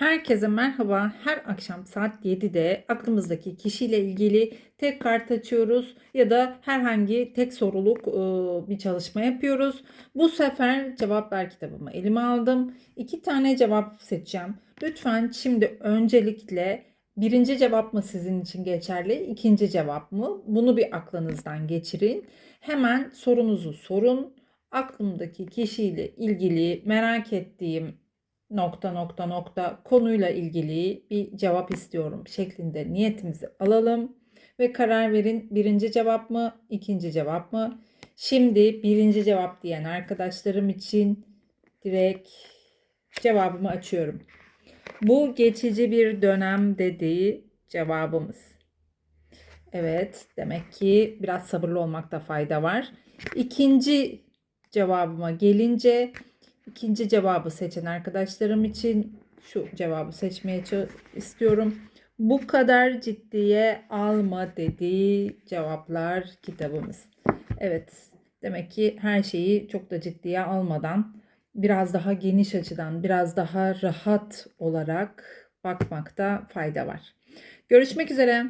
Herkese merhaba. Her akşam saat 7'de aklımızdaki kişiyle ilgili tek kart açıyoruz ya da herhangi tek soruluk e, bir çalışma yapıyoruz. Bu sefer cevap ver kitabımı elime aldım. İki tane cevap seçeceğim. Lütfen şimdi öncelikle birinci cevap mı sizin için geçerli, ikinci cevap mı? Bunu bir aklınızdan geçirin. Hemen sorunuzu sorun. Aklımdaki kişiyle ilgili merak ettiğim nokta nokta nokta konuyla ilgili bir cevap istiyorum şeklinde niyetimizi alalım ve karar verin birinci cevap mı ikinci cevap mı? Şimdi birinci cevap diyen arkadaşlarım için direkt cevabımı açıyorum. Bu geçici bir dönem dediği cevabımız. Evet, demek ki biraz sabırlı olmakta fayda var. İkinci cevabıma gelince İkinci cevabı seçen arkadaşlarım için şu cevabı seçmeye istiyorum. Bu kadar ciddiye alma dediği cevaplar kitabımız. Evet, demek ki her şeyi çok da ciddiye almadan biraz daha geniş açıdan, biraz daha rahat olarak bakmakta fayda var. Görüşmek üzere.